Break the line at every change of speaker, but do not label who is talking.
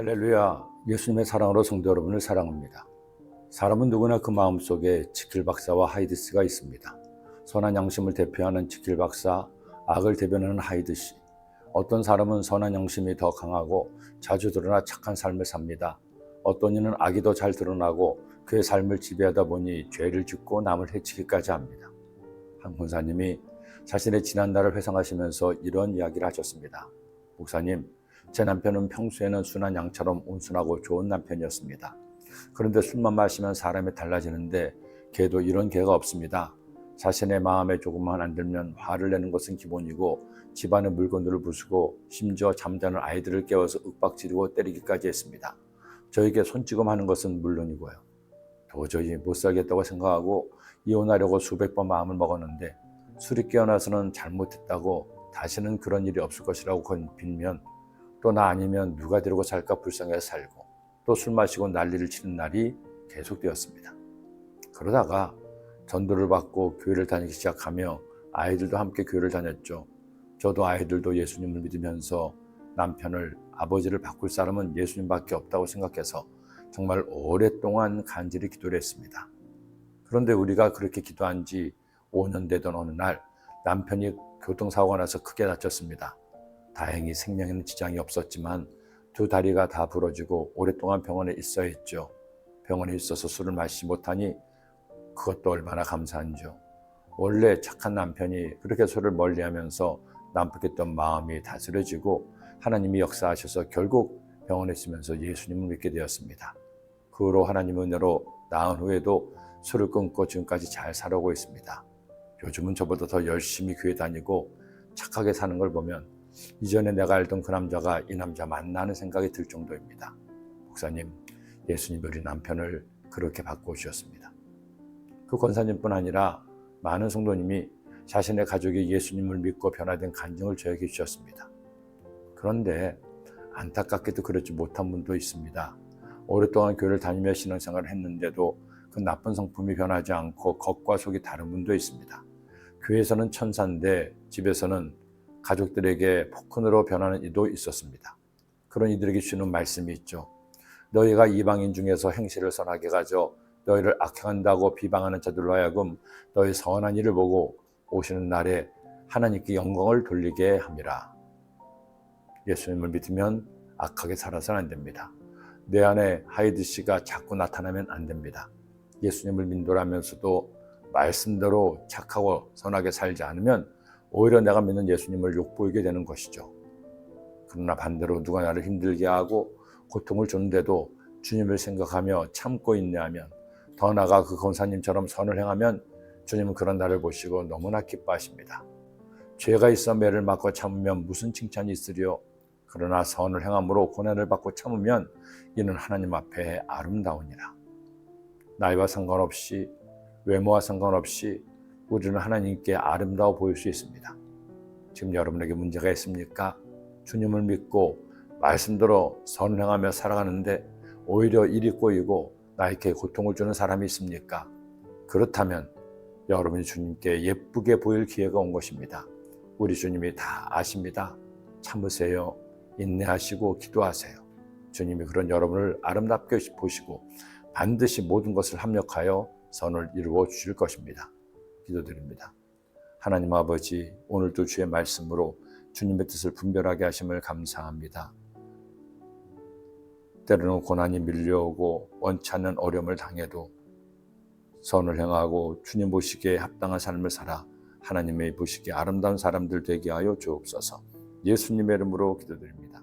할렐루야. 예수님의 사랑으로 성도 여러분을 사랑합니다. 사람은 누구나 그 마음속에 지킬 박사와 하이드스가 있습니다. 선한 양심을 대표하는 지킬 박사, 악을 대변하는 하이드씨. 어떤 사람은 선한 양심이 더 강하고 자주 드러나 착한 삶을 삽니다. 어떤 이는 악이 더 잘 드러나고 그의 삶을 지배하다 보니 죄를 짓고 남을 해치기까지 합니다. 한 권사님이 자신의 지난날을 회상하시면서 이런 이야기를 하셨습니다. 목사님, 제 남편은 평소에는 순한 양처럼 온순하고 좋은 남편이었습니다. 그런데 술만 마시면 사람이 달라지는데 걔도 이런 개가 없습니다. 자신의 마음에 조금만 안 들면 화를 내는 것은 기본이고 집안의 물건들을 부수고 심지어 잠자는 아이들을 깨워서 윽박지르고 때리기까지 했습니다. 저에게 손찌검하는 것은 물론이고요. 도저히 못 살겠다고 생각하고 이혼하려고 수백 번 마음을 먹었는데 술이 깨어나서는 잘못했다고 다시는 그런 일이 없을 것이라고 빌면 또 나 아니면 누가 데리고 살까 불쌍해서 살고 또 술 마시고 난리를 치는 날이 계속되었습니다. 그러다가 전도를 받고 교회를 다니기 시작하며 아이들도 함께 교회를 다녔죠. 저도 아이들도 예수님을 믿으면서 남편을 아버지를 바꿀 사람은 예수님밖에 없다고 생각해서 정말 오랫동안 간절히 기도를 했습니다. 그런데 우리가 그렇게 기도한 지 5년 되던 어느 날 남편이 교통사고가 나서 크게 다쳤습니다. 다행히 생명에는 지장이 없었지만 두 다리가 다 부러지고 오랫동안 병원에 있어야 했죠. 병원에 있어서 술을 마시지 못하니 그것도 얼마나 감사한지요. 원래 착한 남편이 그렇게 술을 멀리 하면서 난폭했던 마음이 다스려지고 하나님이 역사하셔서 결국 병원에 있으면서 예수님을 믿게 되었습니다. 그 후로 하나님 은혜로 나은 후에도 술을 끊고 지금까지 잘 살아오고 있습니다. 요즘은 저보다 더 열심히 교회 다니고 착하게 사는 걸 보면 이전에 내가 알던 그 남자가 이 남자 만나는 생각이 들 정도입니다. 목사님, 예수님 우리 남편을 그렇게 바꿔주셨습니다. 그 권사님뿐 아니라 많은 성도님이 자신의 가족이 예수님을 믿고 변화된 간증을 저에게 주셨습니다. 그런데 안타깝게도 그렇지 못한 분도 있습니다. 오랫동안 교회를 다니며 신앙생활을 했는데도 그 나쁜 성품이 변하지 않고 겉과 속이 다른 분도 있습니다. 교회에서는 천사인데 집에서는 가족들에게 폭군으로 변하는 이도 있었습니다. 그런 이들에게 주는 말씀이 있죠. 너희가 이방인 중에서 행실을 선하게 가져 너희를 악행한다고 비방하는 자들로 하여금 너희 선한 일을 보고 오시는 날에 하나님께 영광을 돌리게 함이라. 예수님을 믿으면 악하게 살아서는 안 됩니다. 내 안에 하이드 씨가 자꾸 나타나면 안 됩니다. 예수님을 믿노라면서도 말씀대로 착하고 선하게 살지 않으면 오히려 내가 믿는 예수님을 욕보이게 되는 것이죠. 그러나 반대로 누가 나를 힘들게 하고 고통을 주는데도 주님을 생각하며 참고 인내하면 더 나아가 그 권사님처럼 선을 행하면 주님은 그런 나를 보시고 너무나 기뻐하십니다. 죄가 있어 매를 맞고 참으면 무슨 칭찬이 있으리요? 그러나 선을 행함으로 고난을 받고 참으면 이는 하나님 앞에 아름다우니라. 나이와 상관없이 외모와 상관없이 우리는 하나님께 아름다워 보일 수 있습니다. 지금 여러분에게 문제가 있습니까? 주님을 믿고 말씀대로 선행하며 살아가는데 오히려 일이 꼬이고 나에게 고통을 주는 사람이 있습니까? 그렇다면 여러분이 주님께 예쁘게 보일 기회가 온 것입니다. 우리 주님이 다 아십니다. 참으세요. 인내하시고 기도하세요. 주님이 그런 여러분을 아름답게 보시고 반드시 모든 것을 합력하여 선을 이루어 주실 것입니다. 기도드립니다. 하나님 아버지, 오늘도 주의 말씀으로 주님의 뜻을 분별하게 하심을 감사합니다. 때로는 고난이 밀려오고 원치 않는 어려움을 당해도 선을 행하고 주님 보시기에 합당한 삶을 살아 하나님의 보시기에 아름다운 사람들 되게 하여 주옵소서. 예수님의 이름으로 기도드립니다.